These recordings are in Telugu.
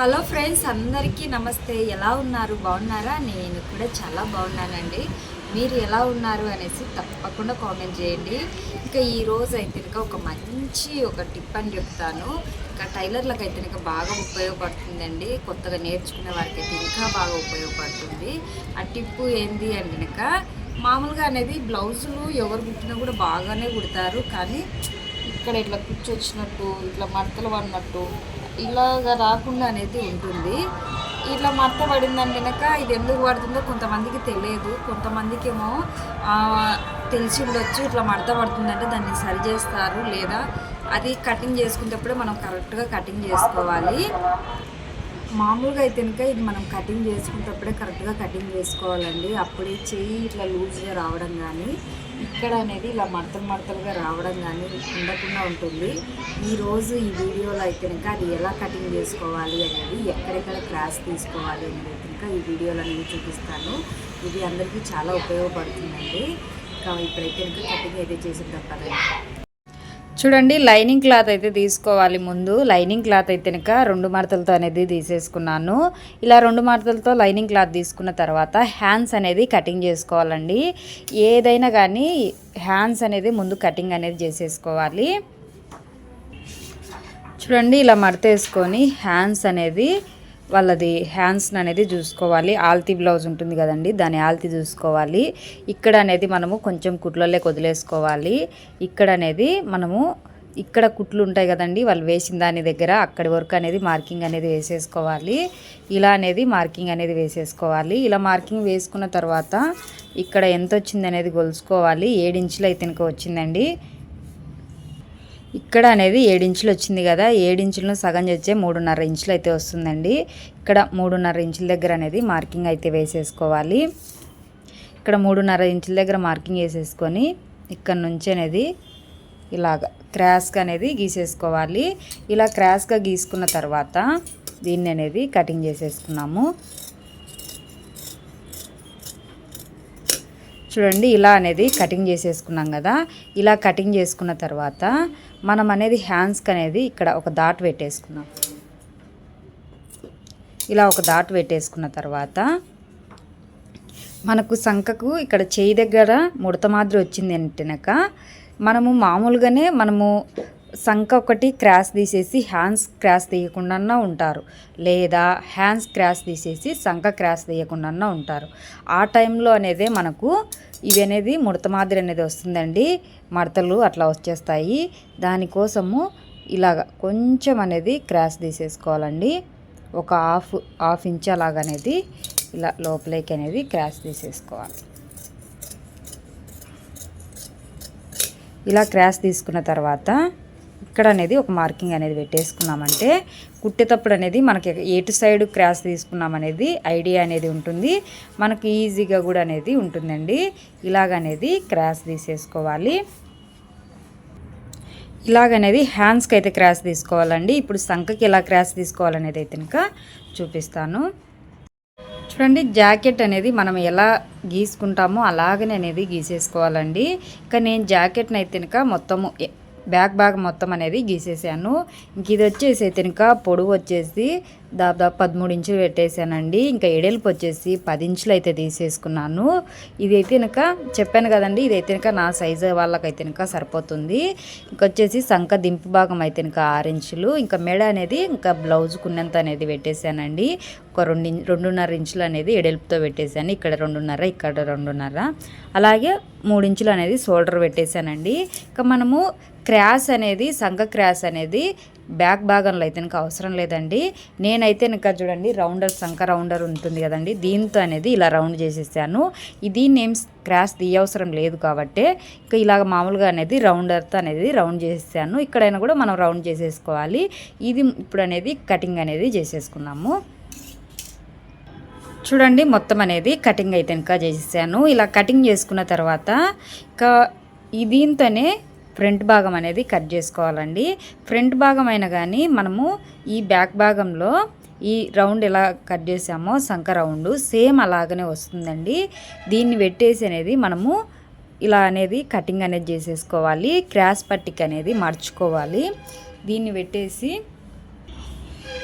హలో ఫ్రెండ్స్ అందరికీ నమస్తే. ఎలా ఉన్నారు? బాగున్నారా? నేను కూడా చాలా బాగున్నానండి. మీరు ఎలా ఉన్నారు అనేసి తప్పకుండా కామెంట్ చేయండి. ఇంకా ఈరోజు అయితే ఇంకా ఒక మంచి ఒక టిప్ అని చెప్తాను. ఇంకా టైలర్లకు అయితే ఇంకా బాగా ఉపయోగపడుతుందండి. కొత్తగా నేర్చుకునే వారికి అయితే ఇంకా బాగా ఉపయోగపడుతుంది. ఆ టిప్పు ఏంది అంటే కనుక మామూలుగా అనేది బ్లౌజులు ఎవరు కుట్టినా కూడా బాగానే కుడతారు. కానీ ఇక్కడ ఇట్లా కూర్చొచ్చినట్టు ఇట్లా మడతలు పడినట్టు ఇలాగా రాకుండా అనేది ఉంటుంది. ఇట్లా మడత పడిందని కనుక ఇది ఎందుకు పడుతుందో కొంతమందికి తెలియదు. కొంతమందికి ఏమో తెలిసి ఉండొచ్చు ఇట్లా మడత పడుతుందంటే దాన్ని సరి చేస్తారు లేదా అది కటింగ్ చేసుకునేటప్పుడే మనం కరెక్ట్గా కటింగ్ చేసుకోవాలి. మామూలుగా అయితే కనుక ఇది మనం కటింగ్ చేసుకునేటప్పుడే కరెక్ట్గా కటింగ్ చేసుకోవాలండి. అప్పుడే చెయ్యి ఇట్లా లూజ్గా రావడం కానీ ఇక్కడ అనేది ఇలా మడతలు మడతలుగా రావడం కానీ ఉండకుండా ఉంటుంది. ఈరోజు ఈ వీడియోలో అయితే కనుక అది ఎలా కటింగ్ చేసుకోవాలి అనేది ఎక్కడెక్కడ క్లాస్ తీసుకోవాలి అనేది కనుక ఈ వీడియోలో నేను చూపిస్తాను. ఇది అందరికీ చాలా ఉపయోగపడుతుందండి. ఇంకా ఇప్పుడైతే కనుక కటింగ్ అయితే చేసిన పదండి. చూడండి లైనింగ్ క్లాత్ అయితే తీసుకోవాలి ముందు. లైనింగ్ క్లాత్ అయితే కనుక రెండు మడతలతో అనేది తీసేసుకున్నాను. ఇలా రెండు మడతలతో లైనింగ్ క్లాత్ తీసుకున్న తర్వాత హ్యాండ్స్ అనేది కటింగ్ చేసుకోవాలండి. ఏదైనా కానీ హ్యాండ్స్ అనేది ముందు కటింగ్ అనేది చేసేసుకోవాలి. చూడండి ఇలా మడత వేసుకొని హ్యాండ్స్ అనేది వాళ్ళది హ్యాండ్స్ని అనేది చూసుకోవాలి. ఆల్తీ బ్లౌజ్ ఉంటుంది కదండి దాని ఆల్తీ చూసుకోవాలి. ఇక్కడ అనేది మనము కొంచెం కుట్లలోకి వదిలేసుకోవాలి ఇక్కడ అనేది మనము ఇక్కడ కుట్లు ఉంటాయి కదండి వాళ్ళు వేసిన దాని దగ్గర అక్కడి వరకు అనేది మార్కింగ్ అనేది వేసేసుకోవాలి. ఇలా అనేది మార్కింగ్ అనేది వేసేసుకోవాలి. ఇలా మార్కింగ్ వేసుకున్న తర్వాత ఇక్కడ ఎంత వచ్చింది అనేది కొలుసుకోవాలి ఏడించులు అయితే వచ్చిందండి. ఇక్కడ అనేది ఏడించులు వచ్చింది కదా ఏడించులను సగం చేస్తే మూడున్నర ఇంచులు అయితే వస్తుందండి. ఇక్కడ మూడున్నర ఇంచుల దగ్గర అనేది మార్కింగ్ అయితే వేసేసుకోవాలి. ఇక్కడ మూడున్నర ఇంచుల దగ్గర మార్కింగ్ వేసేసుకొని ఇక్కడ నుంచి అనేది ఇలాగ క్రాస్గా అనేది గీసేసుకోవాలి. ఇలా క్రాస్గా గీసుకున్న తర్వాత దీన్ని అనేది కటింగ్ చేసేసుకున్నాము. చూడండి ఇలా అనేది కటింగ్ చేసేసుకున్నాం కదా. ఇలా కటింగ్ చేసుకున్న తర్వాత మనం అనేది హ్యాండ్స్కి అనేది ఇక్కడ ఒక దాట్ పెట్టేసుకున్నాం. ఇలా ఒక దాట్ పెట్టేసుకున్న తర్వాత మనకు సంఖకు ఇక్కడ చేయి దగ్గర ముడత మాదిరి వచ్చింది అంటేనక మనము మామూలుగానే మనము సంఖ ఒకటి క్రాస్ తీసేసి హ్యాండ్స్ క్రాస్ తీయకుండా ఉంటారు. లేదా హ్యాండ్స్ క్రాస్ తీసేసి సంఖ క్రాస్ తీయకుండా ఉంటారు. ఆ టైంలో అనేది మనకు ఇవి అనేది ముడత మాదిరి అనేది వస్తుందండి. మడతలు అట్లా వచ్చేస్తాయి. దానికోసము ఇలాగ కొంచెం అనేది క్రాస్ తీసేసుకోవాలండి. ఒక హాఫ్ హాఫ్ ఇంచ్ అలాగనేది ఇలా లోపలికి అనేది క్రాస్ తీసేసుకోవాలి. ఇలా క్రాస్ తీసుకున్న తర్వాత ఇక్కడ అనేది ఒక మార్కింగ్ అనేది పెట్టేసుకున్నామంటే కుట్టేటప్పుడు అనేది మనకి ఎటు సైడ్ క్రాస్ తీసుకున్నాం అనేది ఐడియా అనేది ఉంటుంది. మనకు ఈజీగా కూడా అనేది ఉంటుందండి. ఇలాగనేది క్రాస్ తీసేసుకోవాలి. ఇలాగనేది హ్యాండ్స్కి అయితే క్రాస్ తీసుకోవాలండి. ఇప్పుడు సంఖకి ఎలా క్రాస్ తీసుకోవాలనేది అయితే ఇంకా చూపిస్తాను. చూడండి జాకెట్ అనేది మనం ఎలా గీసుకుంటామో అలాగనే అనేది గీసేసుకోవాలండి. ఇక నేను జాకెట్ని అయితే కనుక మొత్తము బ్యాక్ భాగం మొత్తం అనేది గీసేసాను. ఇంక ఇది వచ్చేసి అయితే కనుక పొడవు వచ్చేసి దాదాపు పదమూడు ఇంచులు పెట్టేశానండి ఇంకా ఎడెల్పు వచ్చేసి పది ఇంచులు అయితే తీసేసుకున్నాను. ఇది అయితే కనుక చెప్పాను కదండి ఇది అయితే కనుక నా సైజు వాళ్ళకైతే కనుక సరిపోతుంది. ఇంకొచ్చేసి సంఖ దింపు భాగం అయితే కనుక ఆరు ఇంచులు. ఇంకా మెడ అనేది ఇంకా బ్లౌజ్ కున్నంత అనేది పెట్టేశానండి ఒక రెండు రెండున్నర ఇంచులు అనేది ఎడెల్పుతో పెట్టేశాను ఇక్కడ రెండున్నర ఇక్కడ రెండున్నర. అలాగే మూడు ఇంచులు అనేది షోల్డర్ పెట్టేశానండి ఇంకా మనము క్రాస్ అనేది సంఘ క్రాస్ అనేది బ్యాక్ భాగంలో అయితే ఇంకా అవసరం లేదండి. నేనైతే ఇంకా చూడండి రౌండర్ సంఖ రౌండర్ ఉంటుంది కదండి. దీంతో అనేది ఇలా రౌండ్ చేసేసాను. ఇది నేమ్ క్రాస్ తీయవసరం లేదు కాబట్టి ఇంకా ఇలాగ మామూలుగా అనేది రౌండర్తో అనేది రౌండ్ చేసేసాను. ఇక్కడైనా కూడా మనం రౌండ్ చేసేసుకోవాలి. ఇది ఇప్పుడు అనేది కటింగ్ అనేది చేసేసుకున్నాము. చూడండి మొత్తం అనేది కటింగ్ అయితే ఇంకా చేసేసాను. ఇలా కటింగ్ చేసుకున్న తర్వాత ఇంకా ఈ దీంతోనే ఫ్రంట్ భాగం అనేది కట్ చేసుకోవాలండి. ఫ్రంట్ భాగం అయినా కానీ మనము ఈ బ్యాక్ భాగంలో ఈ రౌండ్ ఎలా కట్ చేసామో సంక రౌండ్ సేమ్ అలాగనే వస్తుందండి. దీన్ని పెట్టేసి అనేది మనము ఇలా అనేది కటింగ్ అనేది చేసేసుకోవాలి. క్రాస్ పట్టిక్ అనేది మర్చుకోవాలి. దీన్ని పెట్టేసి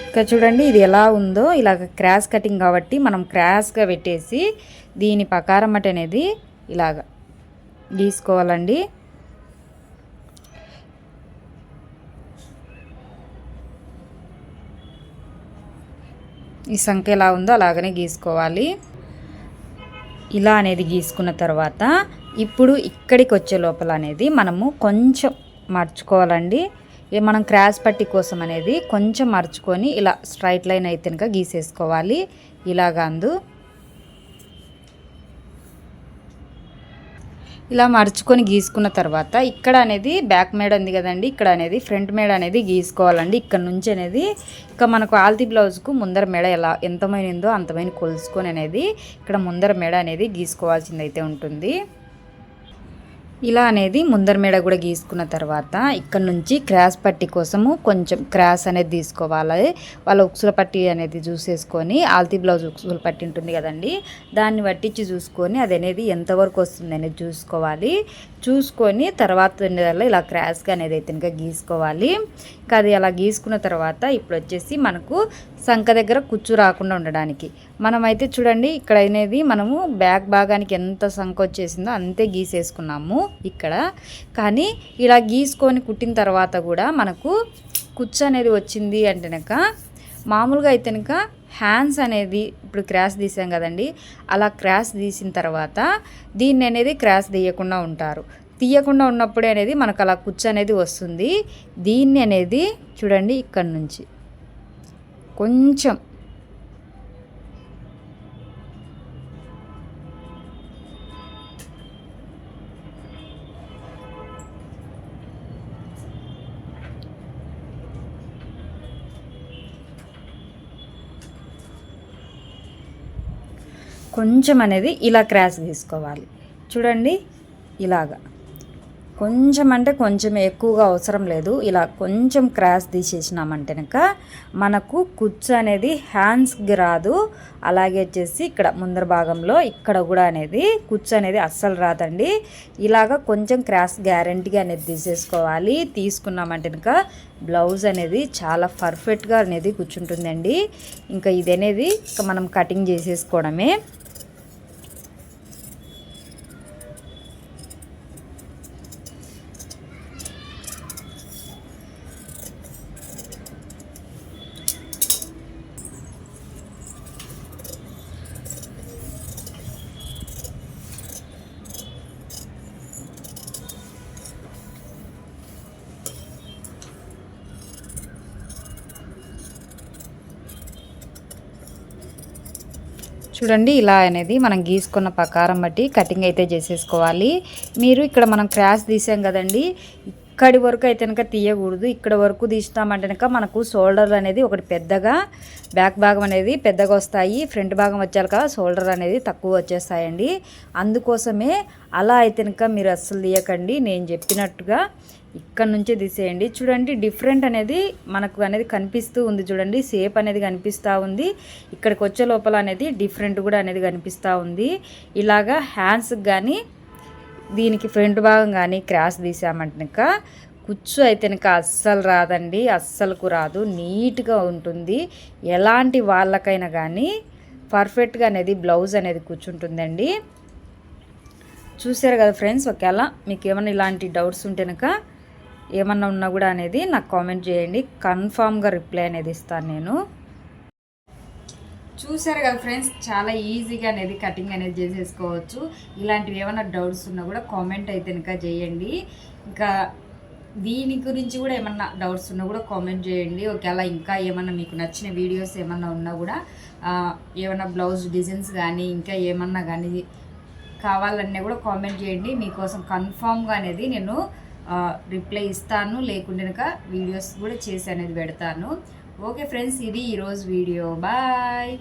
ఇక్కడ చూడండి ఇది ఎలా ఉందో. ఇలాగ క్రాస్ కటింగ్ కాబట్టి మనం క్రాస్గా పెట్టేసి దీని పకారమట అనేది ఇలాగ గీసుకోవాలండి. ఈ సంఖ్య ఎలా ఉందో అలాగనే గీసుకోవాలి. ఇలా అనేది గీసుకున్న తర్వాత ఇప్పుడు ఇక్కడికి వచ్చే లోపల అనేది మనము కొంచెం మర్చుకోవాలండి. ఇక మనం క్రాస్ పట్టి కోసం అనేది కొంచెం మర్చుకొని ఇలా స్ట్రైట్ లైన్ అయితే కనుక గీసేసుకోవాలి. ఇలాగా అందు ఇలా మర్చుకొని గీసుకున్న తర్వాత ఇక్కడ అనేది బ్యాక్ మేడ్ ఉంది కదండి. ఇక్కడ అనేది ఫ్రంట్ మేడ అనేది గీసుకోవాలండి. ఇక్కడ నుంచి అనేది ఇక మనకు ఆల్తీ బ్లౌజ్కు ముందర మెడ ఎలా ఎంతమైందో అంతమైన కొలుసుకొని అనేది ఇక్కడ ముందర మెడ అనేది గీసుకోవాల్సింది అయితే ఉంటుంది. ఇలా అనేది ముందర మేడ కూడా గీసుకున్న తర్వాత ఇక్కడ నుంచి క్రాస్ పట్టి కోసము కొంచెం క్రాస్ అనేది తీసుకోవాలి. వాళ్ళ ఉక్సుల పట్టి అనేది చూసేసుకొని ఆల్తీ బ్లౌజ్ ఉక్సుల పట్టి ఉంటుంది కదండి దాన్ని పట్టించి చూసుకొని అది అనేది ఎంతవరకు వస్తుంది అనేది చూసుకోవాలి. చూసుకొని తర్వాత ఉండేదాల్లో ఇలా క్రాస్గా అనేది అయితే ఇంకా గీసుకోవాలి. ఇంకా అది అలా గీసుకున్న తర్వాత ఇప్పుడు వచ్చేసి మనకు సంఖ దగ్గర కుచ్చు రాకుండా ఉండడానికి. మనమైతే చూడండి ఇక్కడ అనేది మనము బ్యాక్ భాగానికి ఎంత సంఖ వచ్చేసిందో అంతే గీసేసుకున్నాము. ఇక్కడ. కానీ ఇలా గీసుకొని కుట్టిన తర్వాత కూడా మనకు కుచ్చు అనేది వచ్చింది అంటే మామూలుగా అయితే హ్యాండ్స్ అనేది ఇప్పుడు క్రాస్ తీసాం కదండి అలా క్రాస్ తీసిన తర్వాత దీన్ని అనేది క్రాస్ తీయకుండా ఉంటారు. తీయకుండా ఉన్నప్పుడే అనేది మనకు అలా కుచ్చు అనేది వస్తుంది. దీన్ని అనేది చూడండి ఇక్కడ నుంచి. కొంచెం కొంచెం అనేది ఇలా క్రాస్ తీసుకోవాలి. చూడండి ఇలాగా. కొంచెం అంటే కొంచెం ఎక్కువగా అవసరం లేదు. ఇలా కొంచెం క్రాస్ తీసేసినామంటే కనుక మనకు కుచ్చు అనేది హ్యాండ్స్కి రాదు. అలాగే వచ్చేసి ఇక్కడ ముందర భాగంలో ఇక్కడ కూడా అనేది కుచ్చు అనేది అస్సలు రాదండి. ఇలాగ కొంచెం క్రాస్ గ్యారంటీగా అనేది తీసేసుకోవాలి. తీసుకున్నామంటే కనుక బ్లౌజ్ అనేది చాలా పర్ఫెక్ట్గా అనేది కూర్చుంటుందండి ఇంకా ఇది అనేది మనం కటింగ్ చేసేసుకోవడమే. చూడండి ఇలా అనేది మనం గీసుకున్న ప్రకారం బట్టి కటింగ్ అయితే చేసేసుకోవాలి. మీరు ఇక్కడ మనం క్రాస్ తీసాం కదండి ఇక్కడి వరకు అయితే కనుక తీయకూడదు. ఇక్కడ వరకు తీస్తామంటే కనుక మనకు షోల్డర్ అనేది ఒకటి పెద్దగా బ్యాక్ భాగం అనేది పెద్దగా వస్తాయి. ఫ్రంట్ భాగం వచ్చాక షోల్డర్ అనేది తక్కువ వచ్చేస్తాయండి. అందుకోసమే అలా అయితే కనుక మీరు అస్సలు తీయకండి. నేను చెప్పినట్టుగా ఇక్కడ నుంచే తీసేయండి. చూడండి డిఫరెంట్ అనేది మనకు అనేది కనిపిస్తూ ఉంది చూడండి. షేప్ అనేది కనిపిస్తూ ఉంది. ఇక్కడికి వచ్చే లోపల అనేది డిఫరెంట్ కూడా అనేది కనిపిస్తూ ఉంది. ఇలాగా హ్యాండ్స్కి కానీ దీనికి ఫ్రంట్ భాగం కానీ క్రాస్ తీసామంటక కుచ్చు అయితే అస్సలు రాదండి అస్సలకు రాదు నీట్గా ఉంటుంది. ఎలాంటి వాళ్ళకైనా కానీ పర్ఫెక్ట్గా అనేది బ్లౌజ్ అనేది కూర్చుంటుందండి. చూసారు కదా ఫ్రెండ్స్ ఒకవేళ మీకు ఏమైనా ఇలాంటి డౌట్స్ ఉంటేనక ఏమన్నా ఉన్నా కూడా అనేది నాకు కామెంట్ చేయండి. కన్ఫామ్గా రిప్లై అనేది ఇస్తాను నేను. చూసారు కదా ఫ్రెండ్స్ చాలా ఈజీగా అనేది కటింగ్ అనేది చేసేసుకోవచ్చు. ఇలాంటివి ఏమైనా డౌట్స్ ఉన్నా కూడా కామెంట్ అయితే ఇంకా చేయండి. ఇంకా దీని గురించి కూడా ఏమన్నా డౌట్స్ ఉన్నా కూడా కామెంట్ చేయండి. ఒకవేళ ఇంకా ఏమన్నా మీకు నచ్చిన వీడియోస్ ఏమన్నా ఉన్నా కూడా ఏమన్నా బ్లౌజ్ డిజైన్స్ కానీ ఇంకా ఏమన్నా కానీ కావాలన్నా కూడా కామెంట్ చేయండి. మీకోసం కన్ఫామ్గా అనేది నేను రిప్లై ఇస్తాను. లేకుంటే వీడియోస్ కూడా చేసి అనేది పెడతాను. ఓకే ఫ్రెండ్స్ ఇది ఈరోజు వీడియో. బాయ్